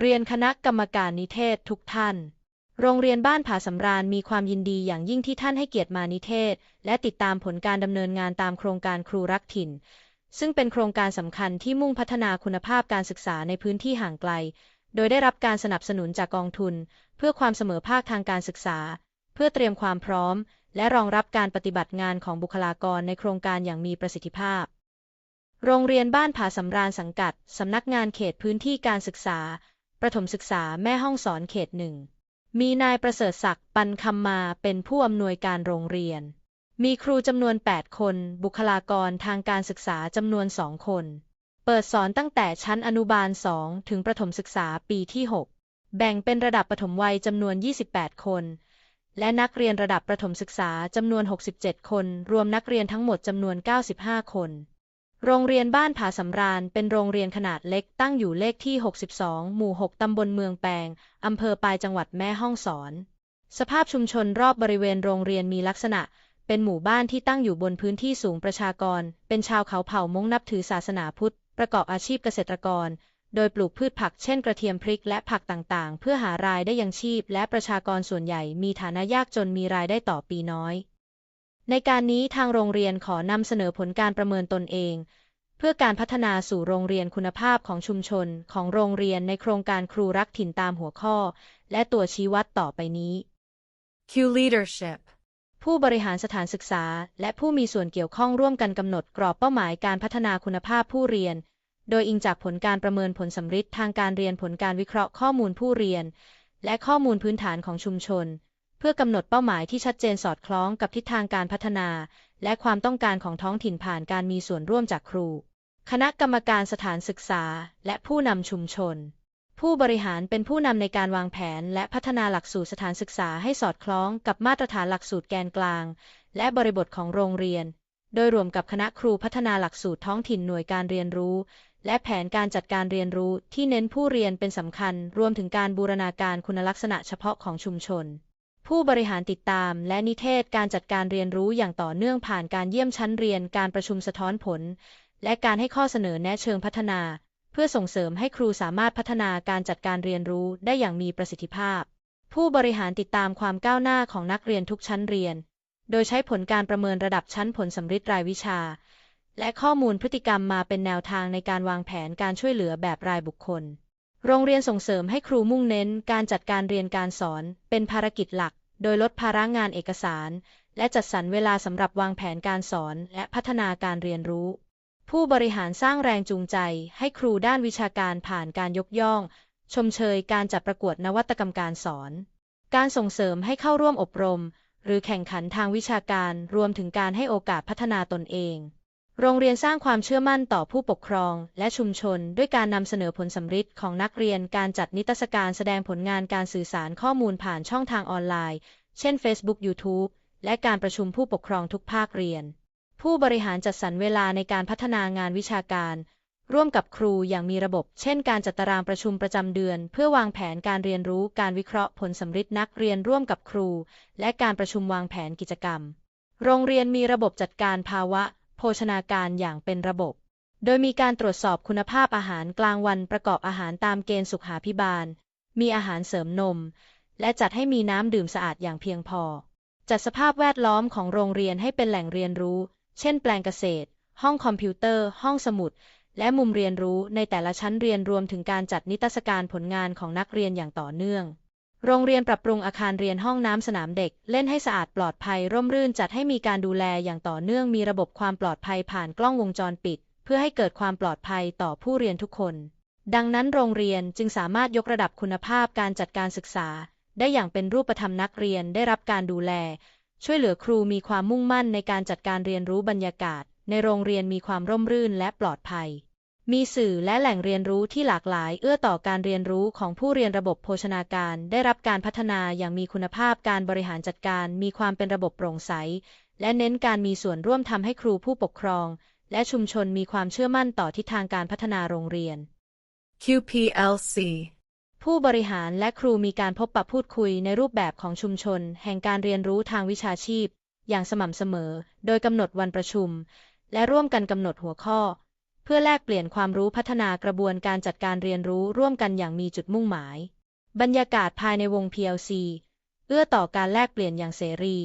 เรียนคณะกรรมการนิเทศทุกท่าน โรงเรียนบ้านผาสำราญมีความยินดีอย่างยิ่งที่ท่านให้เกียรติมานิเทศ และติดตามผลการดำเนินงานตามโครงการครูรักถิ่น ซึ่งเป็นโครงการสำคัญที่มุ่งพัฒนาคุณภาพการศึกษาในพื้นที่ห่างไกล โดยได้รับการสนับสนุนจากกองทุน เพื่อความเสมอภาคทางการศึกษา เพื่อเตรียมความพร้อม และรองรับการปฏิบัติงานของบุคลากรในโครงการอย่างมีประสิทธิภาพ โรงเรียนบ้านผาสำราญสังกัดสำนักงานเขตพื้นที่การศึกษา ประถมศึกษาแม่ห้องสอนเขตหนึ่ง มีนายประเสริฐศักดิ์ปันคำมาเป็นผู้อำนวยการโรงเรียน มีครูจำนวน 8 คน บุคลากรทางการศึกษาจำนวน2คน เปิดสอนตั้งแต่ชั้นอนุบาล 2 ถึงประถมศึกษาปีที่ 6 แบ่งเป็นระดับปฐมวัยจำนวน 28 คน และนักเรียนระดับประถมศึกษาจำนวน 67 คน รวมนักเรียนทั้งหมดจำนวน 95 คน โรงเรียนบ้านผาสำราญเป็นโรงเรียนขนาดเล็กตั้งอยู่เลขที่ 62 หมู่ 6 ตำบลเมืองแปงอำเภอปายจังหวัดแม่ฮ่องสอน สภาพชุมชนรอบบริเวณโรงเรียนมีลักษณะ เป็นหมู่บ้านที่ตั้งอยู่บนพื้นที่สูงประชากร เป็นชาวเขาเผ่ามงนับถือศาสนาพุทธ ประกอบอาชีพเกษตรกร โดยปลูกพืชผักเช่นกระเทียมพริกและผักต่างๆ เพื่อหารายได้ยังชีพ และประชากรส่วนใหญ่มีฐานะยากจนมีรายได้ต่อปีน้อย ในการนี้ทางโรงเรียนขอนำเสนอผลการประเมินตนเอง เพื่อการพัฒนาสู่โรงเรียนคุณภาพของชุมชนของโรงเรียนในโครงการครูรักถิ่นตามหัวข้อ และตัวชี้วัดต่อไปนี้ Q leadership. ผู้บริหารสถานศึกษา และผู้มีส่วนเกี่ยวข้องร่วมกันกำหนดกรอบเป้าหมายการพัฒนาคุณภาพผู้เรียน โดยอิงจากผลการประเมินผลสำฤทธิ์ทางการเรียนผลการวิเคราะห์ข้อมูลผู้เรียน และข้อมูลพื้นฐานของชุมชน เพื่อกำหนดเป้าหมายที่ชัดเจนสอดคล้องกับทิศทางการพัฒนา และความต้องการของท้องถิ่นผ่านการมีส่วนร่วมจากครู คณะกรรมการสถานศึกษา และผู้นำชุมชน ผู้บริหารเป็นผู้นำในการวางแผน และพัฒนาหลักสูตรสถานศึกษาให้สอดคล้องกับมาตรฐานหลักสูตรแกนกลาง และบริบทของโรงเรียน โดยรวมกับคณะครูพัฒนาหลักสูตรท้องถิ่นหน่วยการเรียนรู้และแผนการจัดการเรียนรู้ที่เน้นผู้เรียนเป็นสำคัญ รวมถึงการบูรณาการคุณลักษณะเฉพาะของชุมชน ผู้บริหารติดตามและนิเทศการจัดการเรียนรู้อย่างต่อเนื่องผ่านการเยี่ยมชั้นเรียนการประชุมสะท้อนผล และการให้ข้อเสนอแนะเชิงพัฒนา เพื่อส่งเสริมให้ครูสามารถพัฒนาการจัดการเรียนรู้ได้อย่างมีประสิทธิภาพ ผู้บริหารติดตามความก้าวหน้าของนักเรียนทุกชั้นเรียน โดยใช้ผลการประเมินระดับชั้นผลสำฤทธิ์รายวิชา และข้อมูลพฤติกรรมมาเป็นแนวทางในการวางแผนการช่วยเหลือแบบรายบุคคล โรงเรียนส่งเสริมให้ครูมุ่งเน้นการจัดการเรียนการสอนเป็นภารกิจหลัก โดยลดภาระงานเอกสาร และจัดสรรเวลาสำหรับวางแผนการสอนและพัฒนาการเรียนรู้ ผู้บริหารสร้างแรงจูงใจ ให้ครูด้านวิชาการผ่านการยกย่อง ชมเชยการจัดประกวดนวัตกรรมการสอน การส่งเสริมให้เข้าร่วมอบรม หรือแข่งขันทางวิชาการรวมถึงการให้โอกาสพัฒนาตนเอง โรงเรียนสร้างความเชื่อมั่นต่อผู้ปกครอง และชุมชน ด้วยการนำเสนอผลสำฤทธิ์ของนักเรียนการจัดนิทรรศการแสดงผลงานการสื่อสารข้อมูลผ่านช่องทางออนไลน์ เช่น Facebook YouTube และการประชุมผู้ปกครองทุกภาคเรียน ผู้บริหารจัดสรรเวลาในการพัฒนางานวิชาการ ร่วมกับครูอย่างมีระบบ เช่น การจัดตารางประชุมประจำเดือน เพื่อวางแผนการเรียนรู้การวิเคราะห์ผลสำฤทธิ์นักเรียนร่วมกับครู และการประชุมวางแผนกิจกรรม โรงเรียนมีระบบจัดการภาวะ โภชนาการอย่างเป็นระบบ โดยมีการตรวจสอบคุณภาพอาหารกลางวันประกอบอาหารตามเกณฑ์สุขาภิบาล มีอาหารเสริมนม และจัดให้มีน้ำดื่มสะอาดอย่างเพียงพอ จัดสภาพแวดล้อมของโรงเรียนให้เป็นแหล่งเรียนรู้ เช่น แปลงเกษตร ห้องคอมพิวเตอร์ ห้องสมุด และมุมเรียนรู้ในแต่ละชั้นเรียนรวมถึงการจัดนิทรรศการผลงานของนักเรียนอย่างต่อเนื่อง โรงเรียนปรับปรุงอาคารเรียนห้องน้ำสนามเด็ก เล่นให้สะอาดปลอดภัยร่มรื่นจัดให้มีการดูแลอย่างต่อเนื่องมีระบบความปลอดภัยผ่านกล้องวงจรปิด เพื่อให้เกิดความปลอดภัยต่อผู้เรียนทุกคน ดังนั้นโรงเรียนจึงสามารถยกระดับคุณภาพการจัดการศึกษา ได้อย่างเป็นรูปธรรมนักเรียนได้รับการดูแล ช่วยเหลือครูมีความมุ่งมั่นในการจัดการเรียนรู้บรรยากาศ ในโรงเรียนมีความร่มรื่นและปลอดภัย มีสื่อและแหล่งเรียนรู้ที่หลากหลาย เอื้อต่อการเรียนรู้ของผู้เรียนระบบโภชนาการ ได้รับการพัฒนาอย่างมีคุณภาพการบริหารจัดการ มีความเป็นระบบโปร่งใส และเน้นการมีส่วนร่วมทำให้ครูผู้ปกครอง และชุมชนมีความเชื่อมั่นต่อทิศทางการพัฒนาโรงเรียน QPLC. ผู้บริหารและครูมีการพบปะพูดคุยในรูปแบบของชุมชน แห่งการเรียนรู้ทางวิชาชีพ อย่างสม่ำเสมอ โดยกำหนดวันประชุม และร่วมกันกำหนดหัวข้อ พื่อแลกเปลี่ยนความรู้พัฒนากระบวนการจัดการเรียนรู้ร่วมกันอย่างมีจุดมุ่งหมาย บรรยากาศภายในวง PLC เอื้อต่อการแลกเปลี่ยนอย่างเสรี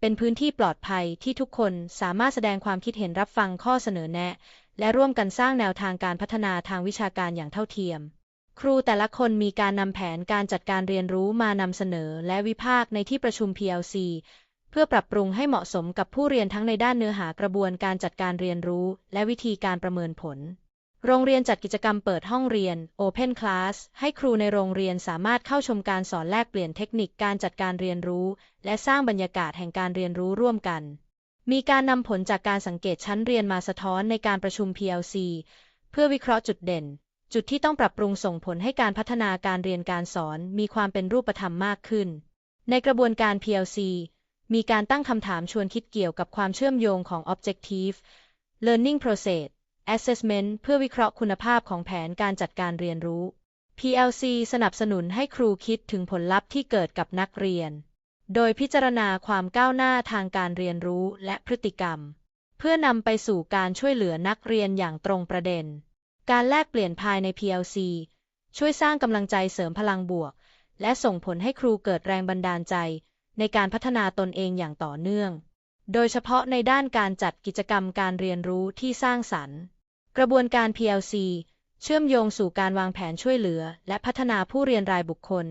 เป็นพื้นที่ปลอดภัยที่ทุกคนสามารถแสดงความคิดเห็นรับฟังข้อเสนอแนะ และร่วมกันสร้างแนวทางการพัฒนาทางวิชาการอย่างเท่าเทียม ครูแต่ละคนมีการนำแผนการจัดการเรียนรู้มานำเสนอและวิพากษ์ในที่ประชุม PLC พื่อปรับปรุงให้เหมาะสมกับผู้เรียนทั้งในด้านเนื้อหากระบวนการจัดการเรียนรู้ และวิธีการประเมินผล โรงเรียนจัดกิจกรรมเปิดห้องเรียน Open Class ให้ครูในโรงเรียนสามารถเข้าชมการสอนแลกเปลี่ยนเทคนิคการจัดการเรียนรู้ และสร้างบรรยากาศแห่งการเรียนรู้ร่วมกัน มีการนำผลจากการสังเกตชั้นเรียนมาสะท้อนในการประชุม PLC เพื่อวิเคราะห์จุดเด่น จุดที่ต้องปรับปรุงส่งผลให้การพัฒนาการเรียนการสอนมีความเป็นรูปธรรมมากขึ้น ในกระบวนการ PLC มีการตั้งคำถามชวนคิดเกี่ยวกับความเชื่อมโยงของ Objective Learning Process Assessment เพื่อวิเคราะห์คุณภาพของแผนการจัดการเรียนรู้ PLC สนับสนุนให้ครูคิดถึงผลลัพธ์ที่เกิดกับนักเรียน โดยพิจารณาความก้าวหน้าทางการเรียนรู้และพฤติกรรม เพื่อนำไปสู่การช่วยเหลือนักเรียนอย่างตรงประเด็น การแลกเปลี่ยนภายใน PLC ช่วยสร้างกำลังใจเสริมพลังบวก และส่งผลให้ครูเกิดแรงบันดาลใจ ในการพัฒนาตนเองอย่างต่อเนื่อง โดยเฉพาะในด้านการจัดกิจกรรมการเรียนรู้ที่สร้างสรรค์ กระบวนการ PLC เชื่อมโยงสู่การวางแผนช่วยเหลือ และพัฒนาผู้เรียนรายบุคคล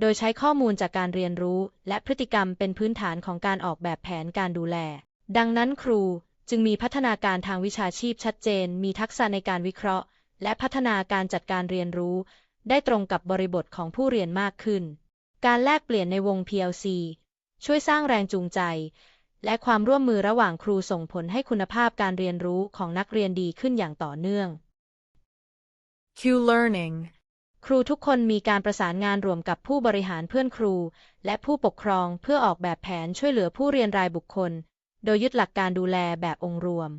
โดยใช้ข้อมูลจากการเรียนรู้ และพฤติกรรมเป็นพื้นฐานของการออกแบบแผนการดูแล ดังนั้นครูจึงมีพัฒนาการทางวิชาชีพชัดเจน มีทักษะในการวิเคราะห์ และพัฒนาการจัดการเรียนรู้ ได้ตรงกับบริบทของผู้เรียนมากขึ้น การแลกเปลี่ยนในวง PLC ช่วยสร้างแรงจูงใจ และความร่วมมือระหว่างครูส่งผลให้คุณภาพการเรียนรู้ของนักเรียนดีขึ้นอย่างต่อเนื่อง Q Learning ครูทุกคนมีการประสานงานรวมกับผู้บริหารเพื่อนครู และผู้ปกครองเพื่อออกแบบแผนช่วยเหลือผู้เรียนรายบุคคล โดยยึดหลักการดูแลแบบองค์รวม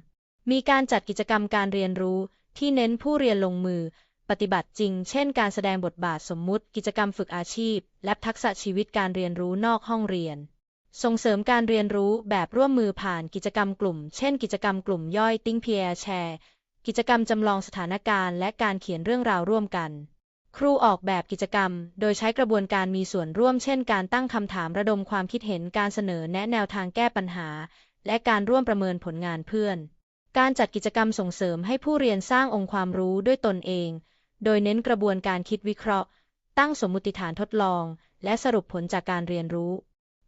มีการจัดกิจกรรมการเรียนรู้ที่เน้นผู้เรียนลงมือ ปฏิบัติจริง เช่น การแสดงบทบาทสมมุติ กิจกรรมฝึกอาชีพ และทักษะชีวิตการเรียนรู้นอกห้องเรียน ส่งเสริมการเรียนรู้แบบร่วมมือผ่านกิจกรรมกลุ่ม เช่น กิจกรรมกลุ่มย่อย Think Peer Share กิจกรรมจำลองสถานการณ์และการเขียนเรื่องราวร่วมกัน ครูออกแบบกิจกรรม โดยใช้กระบวนการมีส่วนร่วม เช่น การตั้งคำถามระดมความคิดเห็น การเสนอแนะแนวทางแก้ปัญหา และการร่วมประเมินผลงานเพื่อน การจัดกิจกรรมส่งเสริมให้ผู้เรียนสร้างองค์ความรู้ด้วยตนเอง โดยเน้นกระบวนการคิดวิเคราะห์ ตั้งสมมุติฐานทดลอง และสรุปผลจากการเรียนรู้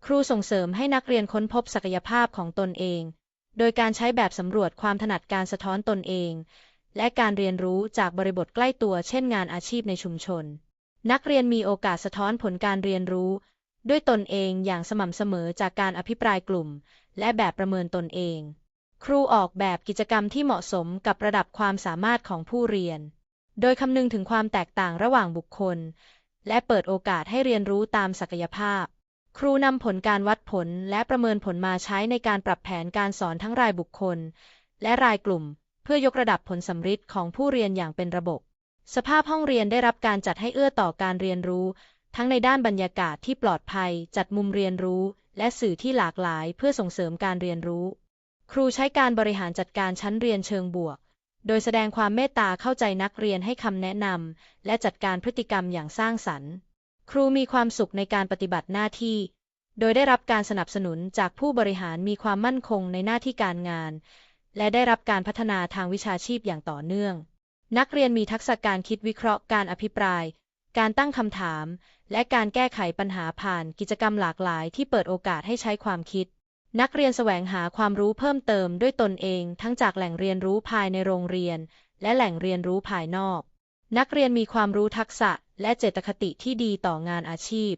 ครูส่งเสริมให้นักเรียนค้นพบศักยภาพของตนเอง โดยการใช้แบบสำรวจความถนัดการสะท้อนตนเอง และการเรียนรู้จากบริบทใกล้ตัว เช่นงานอาชีพในชุมชน นักเรียนมีโอกาสสะท้อนผลการเรียนรู้ ด้วยตนเองอย่างสม่ำเสมอจากการอภิปรายกลุ่ม และแบบประเมินตนเอง ครูออกแบบกิจกรรมที่เหมาะสมกับระดับความสามารถของผู้เรียน โดยคำนึงถึงความแตกต่างระหว่างบุคคล และเปิดโอกาสให้เรียนรู้ตามศักยภาพ ครูนำผลการวัดผลและประเมินผลมาใช้ในการปรับแผนการสอนทั้งรายบุคคล และรายกลุ่ม เพื่อยกระดับผลสำฤทธิ์ของผู้เรียนอย่างเป็นระบบ สภาพห้องเรียนได้รับการจัดให้เอื้อต่อการเรียนรู้ ทั้งในด้านบรรยากาศที่ปลอดภัย จัดมุมเรียนรู้ และสื่อที่หลากหลายเพื่อส่งเสริมการเรียนรู้ ครูใช้การบริหารจัดการชั้นเรียนเชิงบวก โดยแสดงความเมตตาเข้าใจนักเรียนให้คำแนะนำและจัดการพฤติกรรมอย่างสร้างสรรค์ ครูมีความสุขในการปฏิบัติหน้าที่ โดยได้รับการสนับสนุนจากผู้บริหารมีความมั่นคงในหน้าที่การงาน และได้รับการพัฒนาทางวิชาชีพอย่างต่อเนื่อง นักเรียนมีทักษะการคิดวิเคราะห์การอภิปราย การตั้งคำถาม และการแก้ไขปัญหาผ่านกิจกรรมหลากหลาย ที่เปิดโอกาสให้ใช้ความคิด นักเรียนแสวงหาความรู้เพิ่มเติมด้วยตนเอง ทั้งจากแหล่งเรียนรู้ภายในโรงเรียน และแหล่งเรียนรู้ภายนอก นักเรียนมีความรู้ทักษะและเจตคติที่ดีต่องานอาชีพ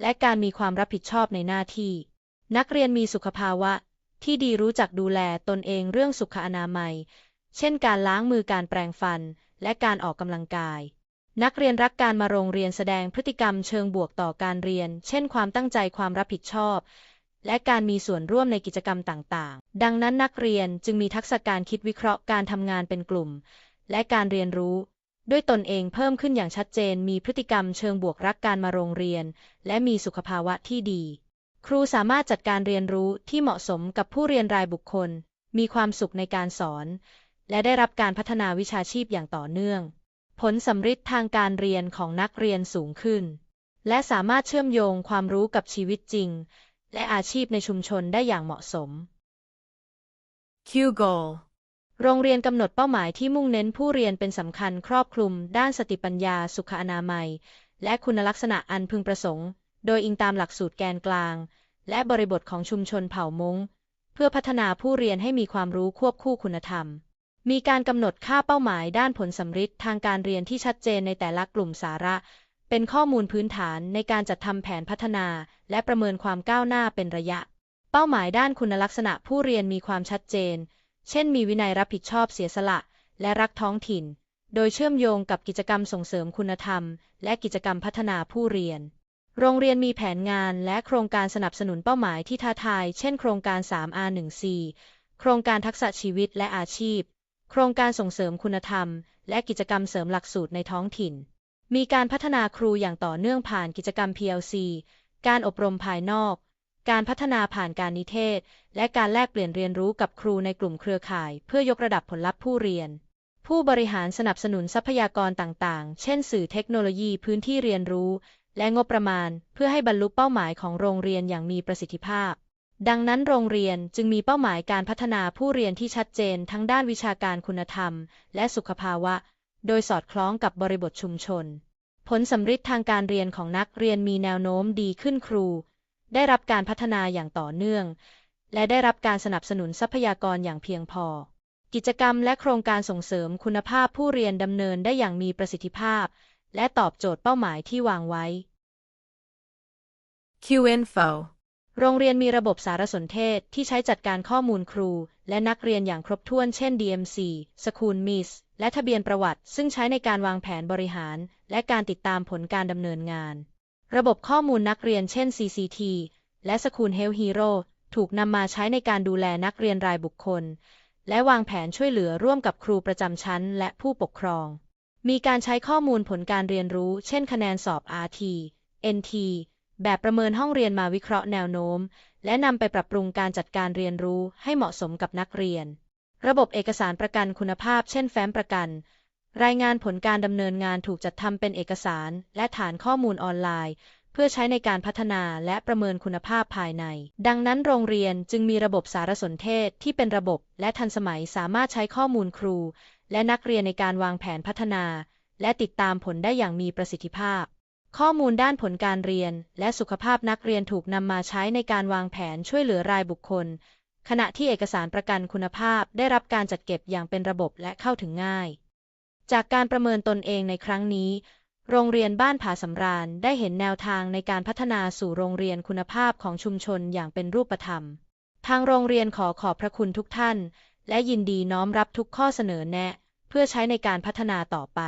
และการมีความรับผิดชอบในหน้าที่ นักเรียนมีสุขภาวะ ที่ดีรู้จักดูแลตนเองเรื่องสุขอนามัย เช่นการล้างมือการแปรงฟัน และการออกกำลังกาย นักเรียนรักการมาโรงเรียนแสดงพฤติกรรมเชิงบวกต่อการเรียน เช่น ความตั้งใจความรับผิดชอบ และการมีส่วนร่วมในกิจกรรมต่างๆ ดังนั้นนักเรียนจึงมีทักษะการคิดวิเคราะห์การทำงานเป็นกลุ่ม และการเรียนรู้ ด้วยตนเองเพิ่มขึ้นอย่างชัดเจน มีพฤติกรรมเชิงบวกรักการมาโรงเรียน และมีสุขภาวะที่ดี ครูสามารถจัดการเรียนรู้ที่เหมาะสมกับผู้เรียนรายบุคคล มีความสุขในการสอน และได้รับการพัฒนาวิชาชีพอย่างต่อเนื่อง ผลสำฤทธิ์ทางการเรียนของนักเรียนสูงขึ้น และสามารถเชื่อมโยงความรู้กับชีวิตจริง และอาชีพในชุมชนได้อย่างเหมาะสม Q goal. โรงเรียนกำหนดเป้าหมายที่มุ่งเน้นผู้เรียนเป็นสำคัญครอบคลุม ด้านสติปัญญา สุขอนามัย และคุณลักษณะอันพึงประสงค์ โดยอิงตามหลักสูตรแกนกลาง และบริบทของชุมชนเผ่ามงเพื่อพัฒนาผู้เรียนให้มีความรู้ควบคู่คุณธรรม มีการกำหนดค่าเป้าหมายด้านผลสำฤทธิ์ทางการเรียนที่ชัดเจนในแต่ละกลุ่มสาระ เป็นข้อมูลพื้นฐานในการจัดทำแผนพัฒนา และประเมินความก้าวหน้าเป็นระยะ เป้าหมายด้านคุณลักษณะผู้เรียนมีความชัดเจน เช่นมีวินัยรับผิดชอบเสียสละ และรักท้องถิ่น โดยเชื่อมโยงกับกิจกรรมส่งเสริมคุณธรรม และกิจกรรมพัฒนาผู้เรียน โรงเรียนมีแผนงานและโครงการสนับสนุนเป้าหมายที่ท้าทาย เช่น โครงการ 3R1C โครงการทักษะชีวิตและอาชีพ โครงการส่งเสริมคุณธรรม และกิจกรรมเสริมหลักสูตรในท้องถิ่น มีการพัฒนาครูอย่างต่อเนื่องผ่านกิจกรรม PLC การอบรมภายนอก การพัฒนาผ่านการนิเทศ และการแลกเปลี่ยนเรียนรู้กับครูในกลุ่มเครือข่าย เพื่อยกระดับผลลัพธ์ผู้เรียน ผู้บริหารสนับสนุนทรัพยากรต่างๆ เช่น สื่อเทคโนโลยีพื้นที่เรียนรู้ และงบประมาณ เพื่อให้บรรลุเป้าหมายของโรงเรียนอย่างมีประสิทธิภาพ ดังนั้นโรงเรียนจึงมีเป้าหมายการพัฒนาผู้เรียนที่ชัดเจน ทั้งด้านวิชาการคุณธรรม และสุขภาวะ โดยสอดคล้องกับบริบทชุมชน ผลสำฤทธิ์ทางการเรียนของนักเรียนมีแนวโน้มดีขึ้นครู ได้รับการพัฒนาอย่างต่อเนื่อง และได้รับการสนับสนุนทรัพยากรอย่างเพียงพอ กิจกรรมและโครงการส่งเสริมคุณภาพผู้เรียนดำเนินได้อย่างมีประสิทธิภาพ และตอบโจทย์เป้าหมายที่วางไว้ Q info. โรงเรียนมีระบบสารสนเทศที่ใช้จัดการข้อมูลครู และนักเรียนอย่างครบถ้วนเช่น DMC School Miss และทะเบียนประวัติ ซึ่งใช้ในการวางแผนบริหาร และการติดตามผลการดำเนินงาน ระบบข้อมูลนักเรียนเช่น CCT และ School Health Hero ถูกนำมาใช้ในการดูแลนักเรียนรายบุคคล และวางแผนช่วยเหลือร่วมกับครูประจำชั้นและผู้ปกครอง มีการใช้ข้อมูลผลการเรียนรู้ เช่น คะแนนสอบ RT NT แบบประเมินห้องเรียนมาวิเคราะห์แนวโน้ม และนำไปปรับปรุงการจัดการเรียนรู้ให้เหมาะสมกับนักเรียน ระบบเอกสารประกันคุณภาพ เช่น แฟ้มประกัน รายงานผลการดำเนินงานถูกจัดทำเป็นเอกสาร และฐานข้อมูลออนไลน์ เพื่อใช้ในการพัฒนาและประเมินคุณภาพภายใน ดังนั้นโรงเรียนจึงมีระบบสารสนเทศที่เป็นระบบและทันสมัยสามารถใช้ข้อมูลครู และนักเรียนในการวางแผนพัฒนา และติดตามผลได้อย่างมีประสิทธิภาพ ข้อมูลด้านผลการเรียน และสุขภาพนักเรียนถูกนำมาใช้ในการวางแผนช่วยเหลือรายบุคคล ขณะที่เอกสารประกันคุณภาพได้รับการจัดเก็บอย่างเป็นระบบและเข้าถึงง่าย จากการประเมินตนเองในครั้งนี้ โรงเรียนบ้านผาสำราญได้เห็นแนวทางในการพัฒนาสู่โรงเรียนคุณภาพของชุมชนอย่างเป็นรูปธรรม ทางโรงเรียนขอขอบพระคุณทุกท่าน และยินดีน้อมรับทุกข้อเสนอแนะ เพื่อใช้ในการพัฒนาต่อไป